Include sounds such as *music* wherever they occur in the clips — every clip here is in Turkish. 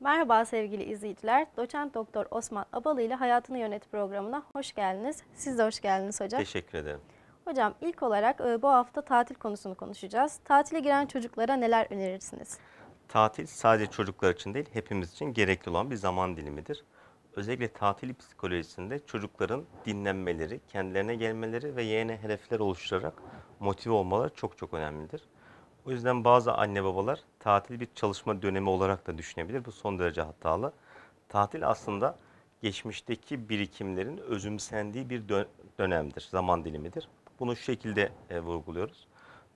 Merhaba sevgili izleyiciler. Doçent Doktor Osman Abalı ile Hayatını Yönet programına hoş geldiniz. Siz de hoş geldiniz hocam. Teşekkür ederim. Hocam ilk olarak e, bu hafta tatil konusunu konuşacağız. Tatile giren çocuklara neler önerirsiniz? Tatil sadece çocuklar için değil, hepimiz için gerekli olan bir zaman dilimidir. Özellikle tatil psikolojisinde çocukların dinlenmeleri, kendilerine gelmeleri ve yeni hedefler oluşturarak motive olmaları çok çok önemlidir. O yüzden bazı anne babalar tatil bir çalışma dönemi olarak da düşünebilir. Bu son derece hatalı. Tatil aslında geçmişteki birikimlerin özümsendiği bir dö- dönemdir, zaman dilimidir. Bunu şu şekilde e, vurguluyoruz.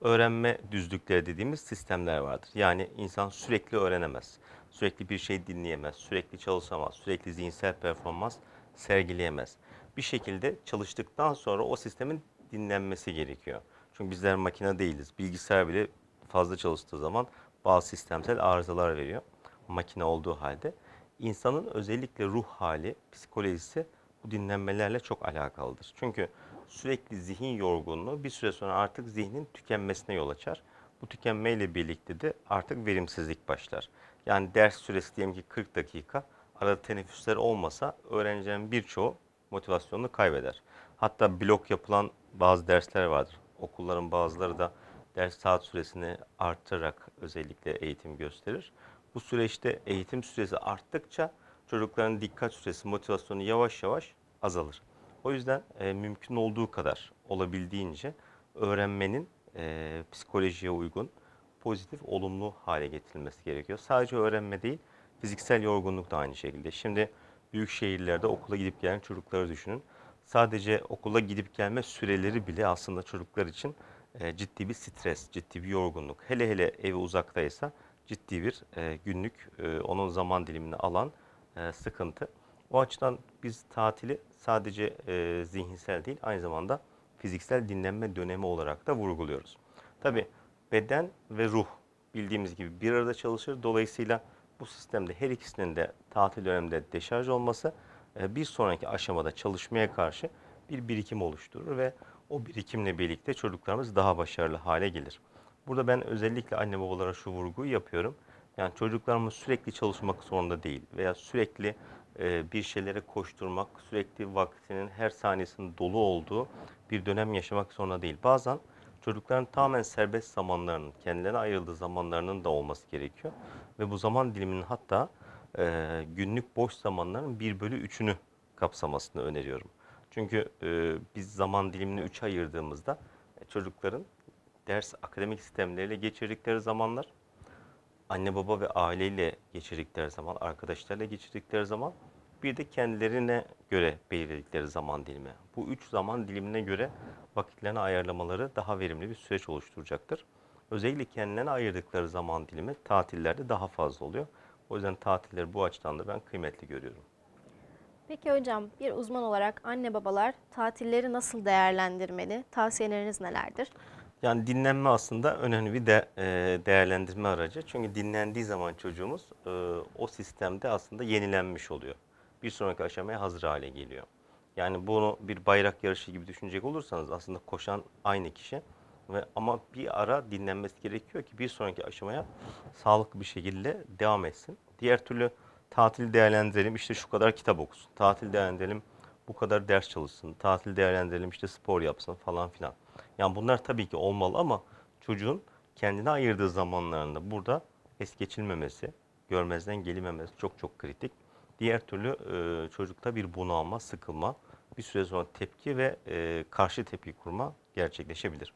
Öğrenme düzlükleri dediğimiz sistemler vardır. Yani insan sürekli öğrenemez, sürekli bir şey dinleyemez, sürekli çalışamaz, sürekli zihinsel performans sergileyemez. Bir şekilde çalıştıktan sonra o sistemin dinlenmesi gerekiyor. Çünkü bizler makine değiliz. Bilgisayar bile fazla çalıştığı zaman bazı sistemsel arızalar veriyor. Makine olduğu halde. İnsanın özellikle ruh hali, psikolojisi bu dinlenmelerle çok alakalıdır. Çünkü sürekli zihin yorgunluğu bir süre sonra artık zihnin tükenmesine yol açar. Bu tükenmeyle birlikte de artık verimsizlik başlar. Yani ders süresi diyelim ki 40 dakika, arada teneffüsler olmasa öğrencilerin birçoğu motivasyonunu kaybeder. Hatta blok yapılan bazı dersler vardır. Okulların bazıları da ders saat süresini arttırarak özellikle eğitim gösterir. Bu süreçte eğitim süresi arttıkça çocukların dikkat süresi, motivasyonu yavaş yavaş azalır. O yüzden e, mümkün olduğu kadar olabildiğince öğrenmenin e, psikolojiye uygun, pozitif, olumlu hale getirilmesi gerekiyor. Sadece öğrenme değil, fiziksel yorgunluk da aynı şekilde. Şimdi büyük şehirlerde okula gidip gelen çocukları düşünün. Sadece okula gidip gelme süreleri bile aslında çocuklar için e, ciddi bir stres, ciddi bir yorgunluk. Hele hele evi uzaktaysa ciddi bir e, günlük e, onun zaman dilimini alan sıkıntı. O açıdan biz tatili sadece zihinsel değil aynı zamanda fiziksel dinlenme dönemi olarak da vurguluyoruz. Tabi beden ve ruh bildiğimiz gibi bir arada çalışır. Dolayısıyla bu sistemde her ikisinin de tatil döneminde deşarj olması bir sonraki aşamada çalışmaya karşı bir birikim oluşturur ve o birikimle birlikte çocuklarımız daha başarılı hale gelir. Burada ben özellikle anne babalara şu vurguyu yapıyorum. Yani çocuklarımız sürekli çalışmak zorunda değil veya sürekli e, bir şeylere koşturmak, sürekli vaktinin her saniyesinin dolu olduğu bir dönem yaşamak zorunda değil. Bazen çocukların tamamen serbest zamanlarının, kendilerine ayrıldığı zamanlarının da olması gerekiyor. Ve bu zaman diliminin hatta e, günlük boş zamanların 1 bölü 3'ünü kapsamasını öneriyorum. Çünkü e, biz zaman dilimini 3'e ayırdığımızda e, çocukların ders akademik sistemleriyle geçirdikleri zamanlar, anne baba ve aileyle geçirdikleri zaman, arkadaşlarla geçirdikleri zaman, bir de kendilerine göre belirledikleri zaman dilimi. Bu üç zaman dilimine göre vakitlerini ayarlamaları daha verimli bir süreç oluşturacaktır. Özellikle kendilerine ayırdıkları zaman dilimi tatillerde daha fazla oluyor. O yüzden tatilleri bu açıdan da ben kıymetli görüyorum. Peki hocam bir uzman olarak anne babalar tatilleri nasıl değerlendirmeli? Tavsiyeleriniz nelerdir? Yani dinlenme aslında önemli bir de, e, değerlendirme aracı. Çünkü dinlendiği zaman çocuğumuz e, o sistemde aslında yenilenmiş oluyor. Bir sonraki aşamaya hazır hale geliyor. Yani bunu bir bayrak yarışı gibi düşünecek olursanız aslında koşan aynı kişi ve ama bir ara dinlenmesi gerekiyor ki bir sonraki aşamaya sağlıklı bir şekilde devam etsin. Diğer türlü tatil değerlendirelim işte şu kadar kitap okusun. Tatil değerlendirelim bu kadar ders çalışsın. Tatil değerlendirelim işte spor yapsın falan filan. Yani bunlar tabii ki olmalı ama çocuğun kendine ayırdığı zamanlarında burada es geçilmemesi, görmezden gelinmemesi çok çok kritik. Diğer türlü e, çocukta bir bunalma, sıkılma, bir süre sonra tepki ve e, karşı tepki kurma gerçekleşebilir.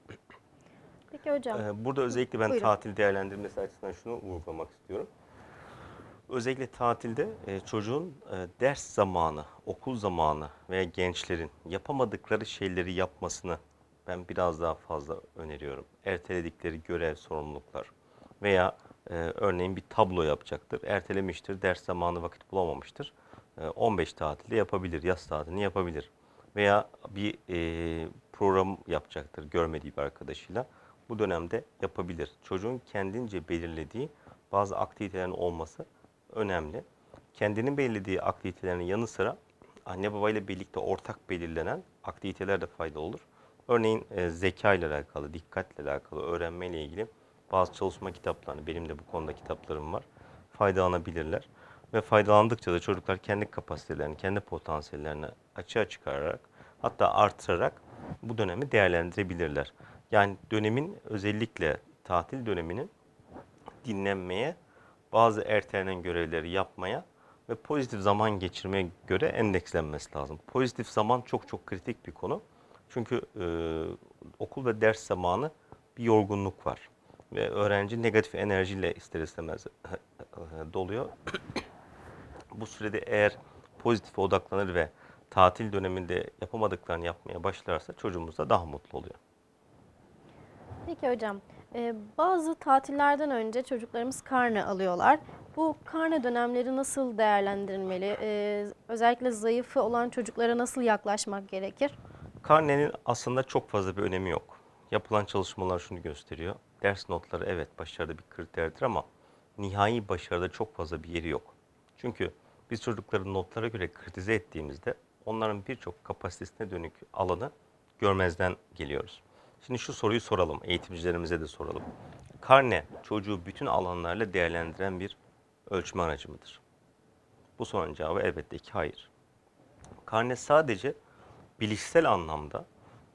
Peki hocam. Ee, Burada özellikle ben Buyurun. tatil değerlendirmesi açısından şunu vurgulamak istiyorum. Özellikle tatilde e, çocuğun e, ders zamanı, okul zamanı veya gençlerin yapamadıkları şeyleri yapmasını ben biraz daha fazla öneriyorum. Erteledikleri görev, sorumluluklar veya e, örneğin bir tablo yapacaktır. Ertelemiştir, ders zamanı vakit bulamamıştır. E, 15 tatilde yapabilir, yaz tatilini yapabilir. Veya bir e, program yapacaktır görmediği bir arkadaşıyla. Bu dönemde yapabilir. Çocuğun kendince belirlediği bazı aktivitelerin olması önemli. Kendinin belirlediği aktivitelerin yanı sıra anne babayla birlikte ortak belirlenen aktiviteler de faydalı olur. Örneğin e, zeka ile alakalı, dikkatle alakalı, öğrenmeyle ilgili bazı çalışma kitaplarını, benim de bu konuda kitaplarım var, faydalanabilirler. Ve faydalandıkça da çocuklar kendi kapasitelerini, kendi potansiyellerini açığa çıkararak hatta artırarak bu dönemi değerlendirebilirler. Yani dönemin özellikle tatil döneminin dinlenmeye, bazı ertelenen görevleri yapmaya ve pozitif zaman geçirmeye göre endekslenmesi lazım. Pozitif zaman çok çok kritik bir konu. Çünkü e, okul ve ders zamanı bir yorgunluk var. Ve öğrenci negatif enerjiyle ister istemez doluyor. Bu sürede eğer pozitife odaklanır ve tatil döneminde yapamadıklarını yapmaya başlarsa çocuğumuz da daha mutlu oluyor. Peki hocam, e, bazı tatillerden önce çocuklarımız karne alıyorlar. Bu karne dönemleri nasıl değerlendirilmeli? E, özellikle zayıfı olan çocuklara nasıl yaklaşmak gerekir? Karnenin aslında çok fazla bir önemi yok. Yapılan çalışmalar şunu gösteriyor. Ders notları evet başarıda bir kriterdir ama nihai başarıda çok fazla bir yeri yok. Çünkü biz çocukları notlara göre kritize ettiğimizde onların birçok kapasitesine dönük alanı görmezden geliyoruz. Şimdi şu soruyu soralım, eğitimcilerimize de soralım. Karne çocuğu bütün alanlarla değerlendiren bir ölçme aracı mıdır? Bu sorunun cevabı elbette ki hayır. Karne sadece bilişsel anlamda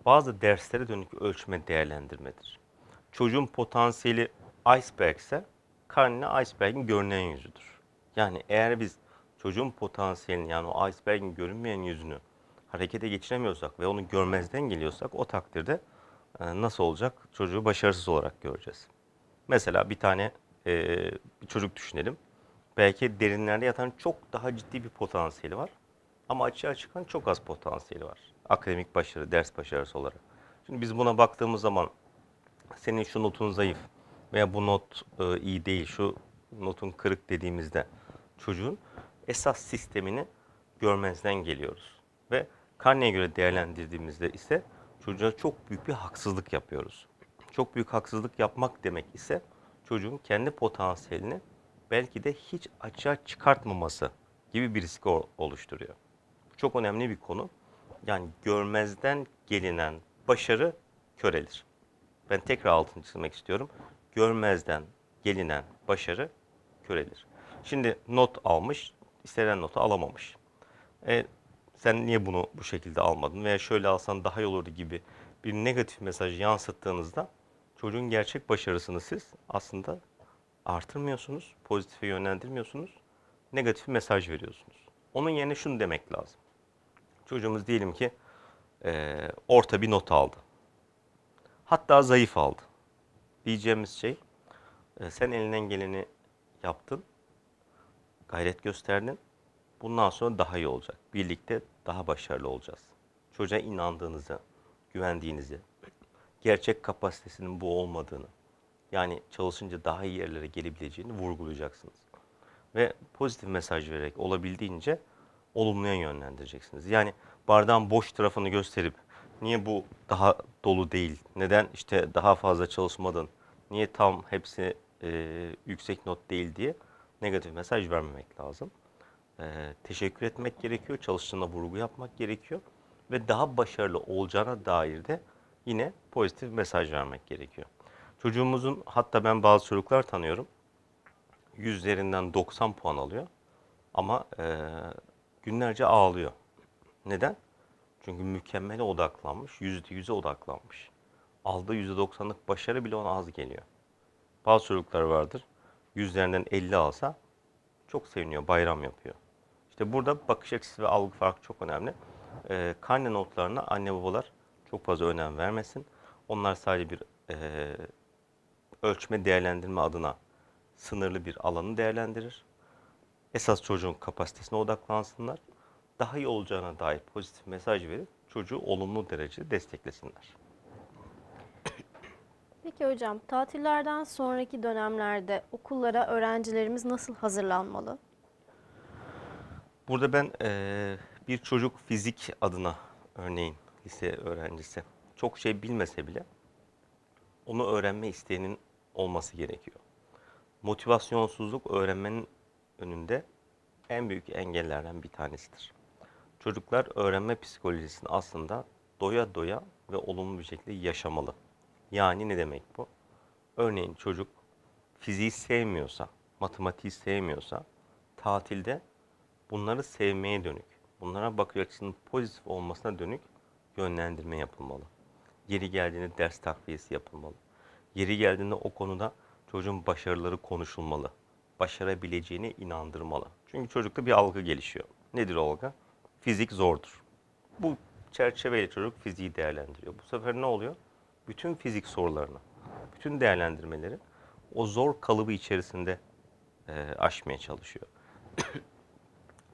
bazı derslere dönük ölçme değerlendirmedir. Çocuğun potansiyeli iceberg ise karne iceberg'in görünen yüzüdür. Yani eğer biz çocuğun potansiyelini yani o iceberg'in görünmeyen yüzünü harekete geçiremiyorsak ve onu görmezden geliyorsak o takdirde nasıl olacak? Çocuğu başarısız olarak göreceğiz. Mesela bir tane e, bir çocuk düşünelim. Belki derinlerde yatan çok daha ciddi bir potansiyeli var. Ama açığa çıkan çok az potansiyeli var. Akademik başarı, ders başarısı olarak. Şimdi biz buna baktığımız zaman senin şu notun zayıf veya bu not e, iyi değil, şu notun kırık dediğimizde çocuğun esas sistemini görmezden geliyoruz. Ve karneye göre değerlendirdiğimizde ise çocuğa çok büyük bir haksızlık yapıyoruz. Çok büyük haksızlık yapmak demek ise çocuğun kendi potansiyelini belki de hiç açığa çıkartmaması gibi bir riski o- oluşturuyor. Bu çok önemli bir konu. Yani görmezden gelinen başarı körelir. Ben tekrar altını çizmek istiyorum. Görmezden gelinen başarı körelir. Şimdi not almış, istenen notu alamamış. E, sen niye bunu bu şekilde almadın veya şöyle alsan daha iyi olurdu gibi bir negatif mesaj yansıttığınızda çocuğun gerçek başarısını siz aslında artırmıyorsunuz, pozitife yönlendirmiyorsunuz, negatif mesaj veriyorsunuz. Onun yerine şunu demek lazım. Çocuğumuz diyelim ki eee, orta bir not aldı. Hatta zayıf aldı. Diyeceğimiz şey, e, sen elinden geleni yaptın, gayret gösterdin. Bundan sonra daha iyi olacak. Birlikte daha başarılı olacağız. Çocuğa inandığınızı, güvendiğinizi, gerçek kapasitesinin bu olmadığını, yani çalışınca daha iyi yerlere gelebileceğini vurgulayacaksınız. Ve pozitif mesaj vererek olabildiğince olumluya yönlendireceksiniz. Yani bardağın boş tarafını gösterip niye bu daha dolu değil, neden işte daha fazla çalışmadın, niye tam hepsi e, yüksek not değil diye negatif mesaj vermemek lazım. E, teşekkür etmek gerekiyor, çalıştığına vurgu yapmak gerekiyor ve daha başarılı olacağına dair de yine pozitif mesaj vermek gerekiyor. Çocuğumuzun hatta ben bazı çocuklar tanıyorum. Yüzlerinden 90 puan alıyor ama e, günlerce ağlıyor. Neden? Çünkü mükemmele odaklanmış, yüzde yüze odaklanmış. Aldığı yüzde doksanlık başarı bile ona az geliyor. Bazı çocuklar vardır, yüzlerinden 50 alsa çok seviniyor, bayram yapıyor. İşte burada bakış açısı ve algı farkı çok önemli. Ee, karne notlarına anne babalar çok fazla önem vermesin. Onlar sadece bir e, ölçme değerlendirme adına sınırlı bir alanı değerlendirir. Esas çocuğun kapasitesine odaklansınlar. Daha iyi olacağına dair pozitif mesaj verip çocuğu olumlu derecede desteklesinler. Peki hocam, tatillerden sonraki dönemlerde okullara öğrencilerimiz nasıl hazırlanmalı? Burada ben eee, bir çocuk fizik adına örneğin lise öğrencisi çok şey bilmese bile onu öğrenme isteğinin olması gerekiyor. Motivasyonsuzluk öğrenmenin önünde en büyük engellerden bir tanesidir. Çocuklar öğrenme psikolojisini aslında doya doya ve olumlu bir şekilde yaşamalı. Yani ne demek bu? Örneğin çocuk fiziği sevmiyorsa, matematiği sevmiyorsa tatilde bunları sevmeye dönük, bunlara bakış açısının pozitif olmasına dönük yönlendirme yapılmalı. Yeri geldiğinde ders takviyesi yapılmalı. Yeri geldiğinde o konuda çocuğun başarıları konuşulmalı. Başarabileceğine inandırmalı. Çünkü çocukta bir algı gelişiyor. Nedir o algı? Fizik zordur. Bu çerçeveyle çocuk fiziği değerlendiriyor. Bu sefer ne oluyor? Bütün fizik sorularını, bütün değerlendirmeleri o zor kalıbı içerisinde e, aşmaya çalışıyor. *coughs*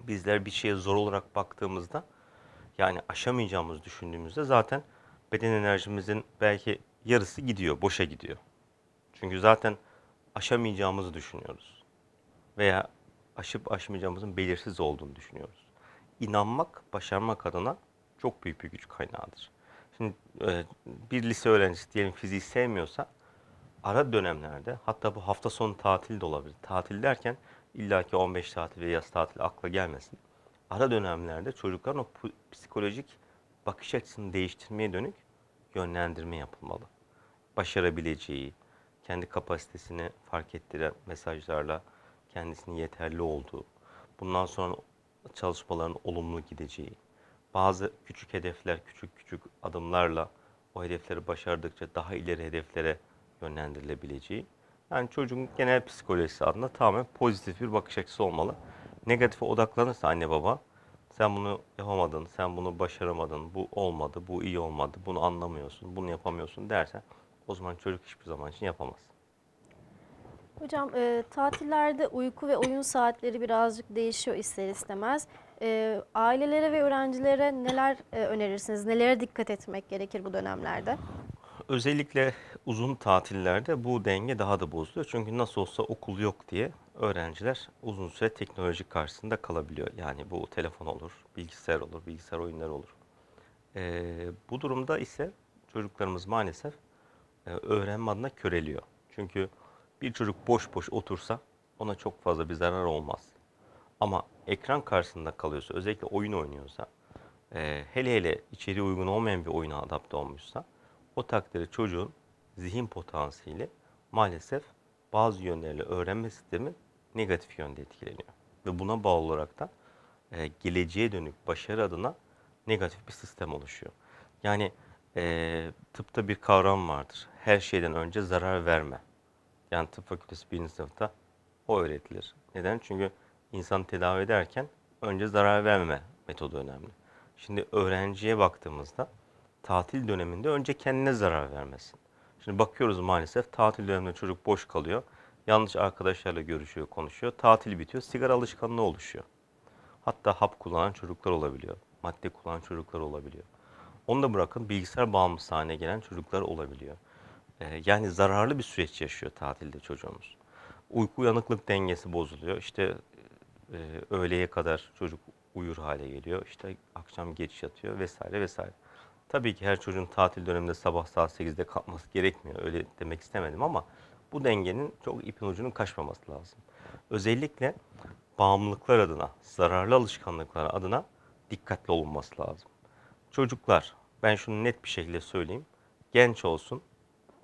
Bizler bir şeye zor olarak baktığımızda yani aşamayacağımızı düşündüğümüzde zaten beden enerjimizin belki yarısı gidiyor, boşa gidiyor. Çünkü zaten aşamayacağımızı düşünüyoruz. Veya aşıp aşmayacağımızın belirsiz olduğunu düşünüyoruz. İnanmak, başarmak adına çok büyük bir güç kaynağıdır. Şimdi e, bir lise öğrencisi diyelim fiziği sevmiyorsa ara dönemlerde hatta bu hafta sonu tatil de olabilir. Tatil derken illaki 15 tatil ve yaz tatili akla gelmesin. Ara dönemlerde çocukların o psikolojik bakış açısını değiştirmeye dönük yönlendirme yapılmalı. Başarabileceği, kendi kapasitesini fark ettiren mesajlarla kendisinin yeterli olduğu, bundan sonra çalışmaların olumlu gideceği, bazı küçük hedefler, küçük küçük adımlarla o hedefleri başardıkça daha ileri hedeflere yönlendirilebileceği. Yani çocuğun genel psikolojisi adına tamamen pozitif bir bakış açısı olmalı. Negatife odaklanırsa anne baba, sen bunu yapamadın, sen bunu başaramadın, bu olmadı, bu iyi olmadı, bunu anlamıyorsun, bunu yapamıyorsun dersen o zaman çocuk hiçbir zaman için yapamaz. Hocam e, tatillerde uyku ve oyun saatleri birazcık değişiyor ister istemez. E, ailelere ve öğrencilere neler e, önerirsiniz? Nelere dikkat etmek gerekir bu dönemlerde? Özellikle uzun tatillerde bu denge daha da bozuluyor. Çünkü nasıl olsa okul yok diye öğrenciler uzun süre teknoloji karşısında kalabiliyor. Yani bu telefon olur, bilgisayar olur, bilgisayar oyunları olur. Ee, bu durumda ise çocuklarımız maalesef e, öğrenme adına köreliyor. Çünkü bir çocuk boş boş otursa ona çok fazla bir zarar olmaz. Ama ekran karşısında kalıyorsa, özellikle oyun oynuyorsa, e, hele hele içeriği uygun olmayan bir oyuna adapte olmuşsa, o takdirde çocuğun zihin potansiyeli maalesef bazı yönleriyle öğrenme sistemi negatif yönde etkileniyor. Ve buna bağlı olarak da e, geleceğe dönük başarı adına negatif bir sistem oluşuyor. Yani e, tıpta bir kavram vardır. Her şeyden önce zarar verme. Yani tıp fakültesi birinci sınıfta o öğretilir. Neden? Çünkü insan tedavi ederken önce zarar vermeme metodu önemli. Şimdi öğrenciye baktığımızda tatil döneminde önce kendine zarar vermesin. Şimdi bakıyoruz maalesef tatil döneminde çocuk boş kalıyor. Yanlış arkadaşlarla görüşüyor, konuşuyor. Tatil bitiyor, sigara alışkanlığı oluşuyor. Hatta hap kullanan çocuklar olabiliyor. Madde kullanan çocuklar olabiliyor. Onu da bırakın bilgisayar bağımlısı haline gelen çocuklar olabiliyor. Ee, yani zararlı bir süreç yaşıyor tatilde çocuğumuz. Uyku uyanıklık dengesi bozuluyor. İşte e, öğleye kadar çocuk uyur hale geliyor. İşte akşam geç yatıyor vesaire vesaire. Tabii ki her çocuğun tatil döneminde sabah saat 8'de kalkması gerekmiyor. Öyle demek istemedim ama bu dengenin çok ipin ucunun kaçmaması lazım. Özellikle bağımlılıklar adına, zararlı alışkanlıklar adına dikkatli olunması lazım. Çocuklar, ben şunu net bir şekilde söyleyeyim. Genç olsun,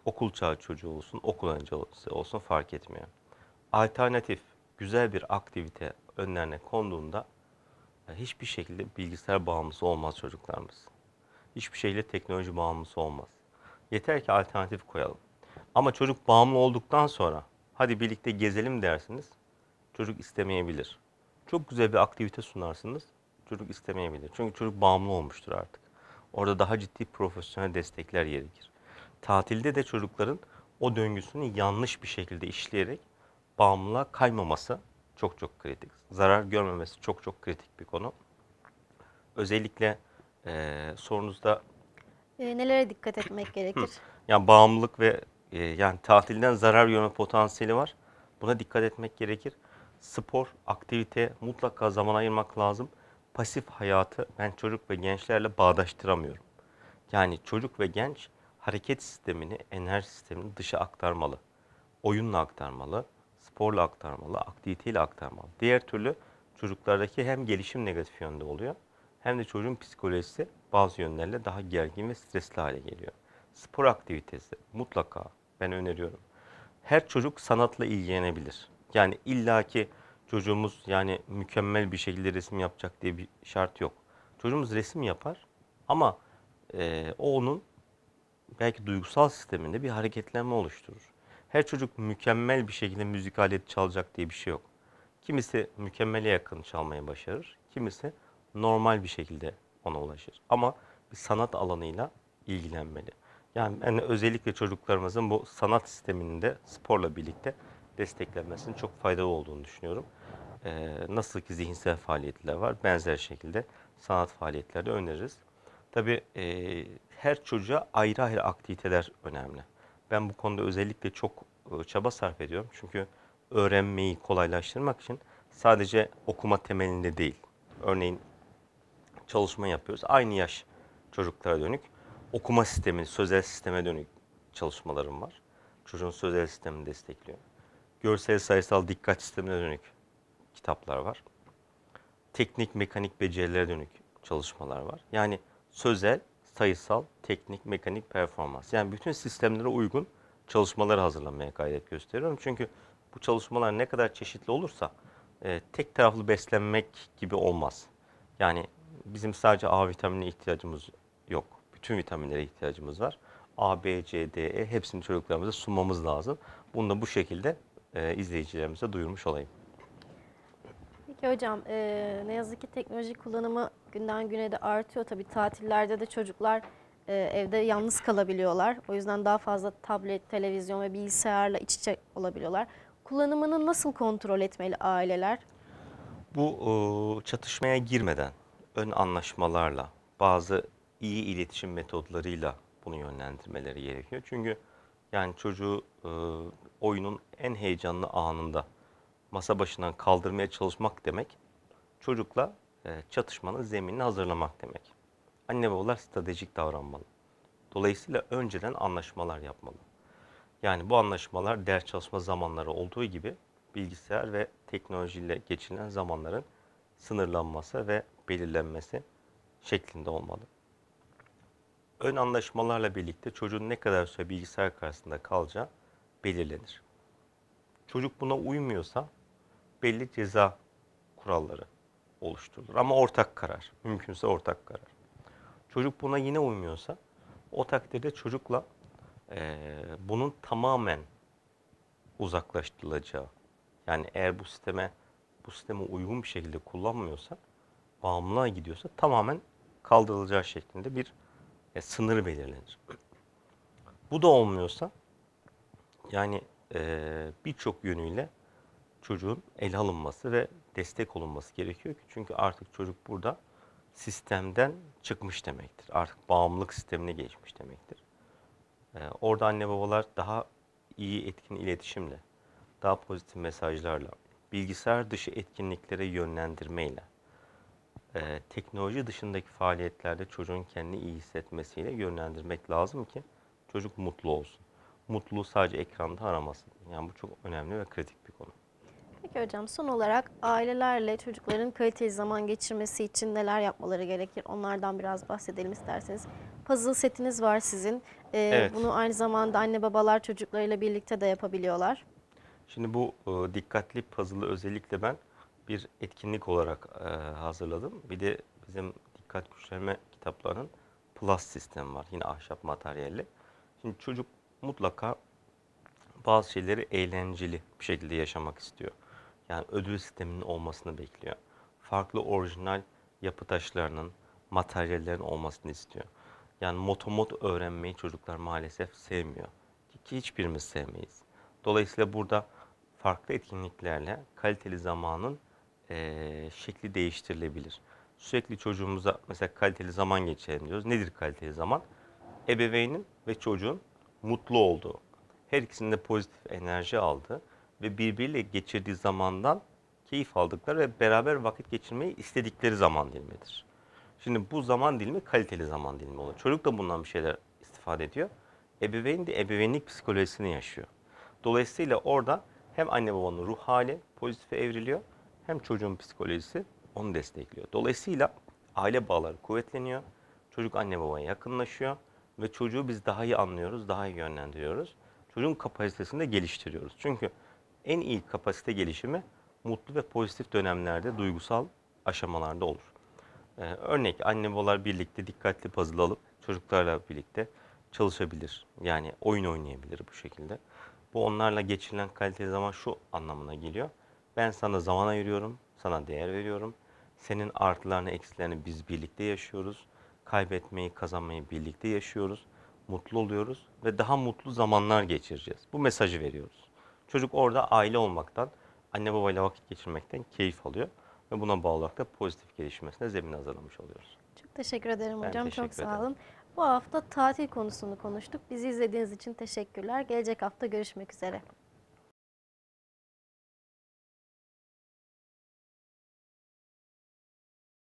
okul çağı çocuğu olsun, okul öncesi olsun fark etmiyor. Alternatif, güzel bir aktivite önlerine konduğunda e, hiçbir şekilde bilgisayar bağımlısı olmaz çocuklarımız. Hiçbir şekilde teknoloji bağımlısı olmaz. Yeter ki alternatif koyalım. Ama çocuk bağımlı olduktan sonra hadi birlikte gezelim dersiniz. Çocuk istemeyebilir. Çok güzel bir aktivite sunarsınız. Çocuk istemeyebilir. Çünkü çocuk bağımlı olmuştur artık. Orada daha ciddi profesyonel destekler gerekir. Tatilde de çocukların o döngüsünü yanlış bir şekilde işleyerek bağımlılığa kaymaması çok çok kritik. Zarar görmemesi çok çok kritik bir konu. Özellikle eee sorunuzda E, nelere dikkat etmek *clears throat* gerekir? yani bağımlılık ve e, yani tatilden zarar görme potansiyeli var. Buna dikkat etmek gerekir. Spor, aktivite mutlaka zaman ayırmak lazım. Pasif hayatı ben çocuk ve gençlerle bağdaştıramıyorum. Yani çocuk ve genç hareket sistemini, enerji sistemini dışa aktarmalı. Oyunla aktarmalı, sporla aktarmalı, aktiviteyle aktarmalı. Diğer türlü çocuklardaki hem gelişim negatif yönde oluyor hem de çocuğun psikolojisi bazı yönlerle daha gergin ve stresli hale geliyor. Spor aktivitesi mutlaka ben öneriyorum. Her çocuk sanatla ilgilenebilir. Yani illaki Çocuğumuz yani mükemmel bir şekilde resim yapacak diye bir şart yok. Çocuğumuz resim yapar ama e, o onun belki duygusal sisteminde bir hareketlenme oluşturur. Her çocuk mükemmel bir şekilde müzik aleti çalacak diye bir şey yok. Kimisi mükemmele yakın çalmayı başarır, kimisi normal bir şekilde ona ulaşır. Ama bir sanat alanıyla ilgilenmeli. Yani ben özellikle çocuklarımızın bu sanat sisteminin de sporla birlikte desteklenmesinin çok faydalı olduğunu düşünüyorum. Ee, nasıl ki zihinsel faaliyetler var, benzer şekilde sanat faaliyetleri de öneririz. Tabii e, her çocuğa ayrı ayrı aktiviteler önemli. Ben bu konuda özellikle çok çaba sarf ediyorum. Çünkü öğrenmeyi kolaylaştırmak için sadece okuma temelinde değil. Örneğin çalışma yapıyoruz. Aynı yaş çocuklara dönük okuma sistemi, sözel sisteme dönük çalışmalarım var. Çocuğun sözel sistemini destekliyor. Görsel sayısal dikkat sistemine dönük kitaplar var. Teknik, mekanik becerilere dönük çalışmalar var. Yani sözel, sayısal, teknik, mekanik, performans. Yani bütün sistemlere uygun çalışmaları hazırlamaya gayret gösteriyorum. Çünkü bu çalışmalar ne kadar çeşitli olursa e, tek taraflı beslenmek gibi olmaz. Yani bizim sadece A vitaminine ihtiyacımız yok. Bütün vitaminlere ihtiyacımız var. A, B, C, D, E hepsini çocuklarımıza sunmamız lazım. Bunu da bu şekilde e, izleyicilerimize duyurmuş olayım. Peki hocam, e, ne yazık ki teknoloji kullanımı günden güne de artıyor. Tabii tatillerde de çocuklar e, evde yalnız kalabiliyorlar. O yüzden daha fazla tablet, televizyon ve bilgisayarla iç içe olabiliyorlar. Kullanımını nasıl kontrol etmeli aileler? Bu e, çatışmaya girmeden ön anlaşmalarla bazı iyi iletişim metodlarıyla bunu yönlendirmeleri gerekiyor. Çünkü yani çocuğu e, oyunun en heyecanlı anında masa başından kaldırmaya çalışmak demek çocukla çatışmanın zeminini hazırlamak demek. Anne babalar stratejik davranmalı. Dolayısıyla önceden anlaşmalar yapmalı. Yani bu anlaşmalar ders çalışma zamanları olduğu gibi bilgisayar ve teknolojiyle geçirilen zamanların sınırlanması ve belirlenmesi şeklinde olmalı. Ön anlaşmalarla birlikte çocuğun ne kadar süre bilgisayar karşısında kalacağı belirlenir. Çocuk buna uymuyorsa belli ceza kuralları oluşturulur. Ama ortak karar, mümkünse ortak karar. Çocuk buna yine uymuyorsa o takdirde çocukla eee, bunun tamamen uzaklaştırılacağı. Yani eğer bu sisteme bu sisteme uygun bir şekilde kullanmıyorsa, bağımlılığa gidiyorsa tamamen kaldırılacağı şeklinde bir e, sınır belirlenir. Bu da olmuyorsa yani e, birçok yönüyle çocuğun ele alınması ve destek olunması gerekiyor ki çünkü artık çocuk burada sistemden çıkmış demektir. Artık bağımlılık sistemine geçmiş demektir. Ee, orada anne babalar daha iyi etkin iletişimle, daha pozitif mesajlarla, bilgisayar dışı etkinliklere yönlendirmeyle, e, teknoloji dışındaki faaliyetlerde çocuğun kendini iyi hissetmesiyle yönlendirmek lazım ki çocuk mutlu olsun. Mutluluğu sadece ekranda aramasın. Yani bu çok önemli ve kritik bir konu. Peki hocam son olarak ailelerle çocukların kaliteli zaman geçirmesi için neler yapmaları gerekir? Onlardan biraz bahsedelim isterseniz. Puzzle setiniz var sizin. Ee, Evet. Bunu aynı zamanda anne babalar çocuklarıyla birlikte de yapabiliyorlar. Şimdi bu e, dikkatli puzzle'ı özellikle ben bir etkinlik olarak e, hazırladım. Bir de bizim dikkat güçlenme kitaplarının plus sistemi var. Yine ahşap materyalli. Şimdi çocuk mutlaka bazı şeyleri eğlenceli bir şekilde yaşamak istiyor. Yani ödül sisteminin olmasını bekliyor. Farklı orijinal yapı taşlarının, materyallerin olmasını istiyor. Yani motomot öğrenmeyi çocuklar maalesef sevmiyor. Ki hiçbirimiz sevmeyiz. Dolayısıyla burada farklı etkinliklerle kaliteli zamanın eee, şekli değiştirilebilir. Sürekli çocuğumuza mesela kaliteli zaman geçirelim diyoruz. Nedir kaliteli zaman? Ebeveynin ve çocuğun mutlu olduğu, her ikisinde pozitif enerji aldığı ve birbiriyle geçirdiği zamandan keyif aldıkları ve beraber vakit geçirmeyi istedikleri zaman dilimidir. Şimdi bu zaman dilimi kaliteli zaman dilimi oluyor. Çocuk da bundan bir şeyler istifade ediyor. Ebeveyn de ebeveynlik psikolojisini yaşıyor. Dolayısıyla orada hem anne babanın ruh hali pozitife evriliyor hem çocuğun psikolojisi onu destekliyor. Dolayısıyla aile bağları kuvvetleniyor. Çocuk anne babaya yakınlaşıyor ve çocuğu biz daha iyi anlıyoruz, daha iyi yönlendiriyoruz. Çocuğun kapasitesini de geliştiriyoruz. Çünkü en iyi kapasite gelişimi mutlu ve pozitif dönemlerde duygusal aşamalarda olur. Ee, örnek anne babalar birlikte dikkatli puzzle alıp çocuklarla birlikte çalışabilir. Yani oyun oynayabilir bu şekilde. Bu onlarla geçirilen kaliteli zaman şu anlamına geliyor. Ben sana zaman ayırıyorum, sana değer veriyorum. Senin artılarını, eksilerini biz birlikte yaşıyoruz. Kaybetmeyi, kazanmayı birlikte yaşıyoruz. Mutlu oluyoruz ve daha mutlu zamanlar geçireceğiz. Bu mesajı veriyoruz. Çocuk orada aile olmaktan, anne babayla vakit geçirmekten keyif alıyor ve buna bağlı olarak da pozitif gelişmesine zemin hazırlamış oluyoruz. Çok teşekkür ederim Ben hocam. Çok teşekkür sağ ederim. olun. Bu hafta tatil konusunu konuştuk. Bizi izlediğiniz için teşekkürler. Gelecek hafta görüşmek üzere.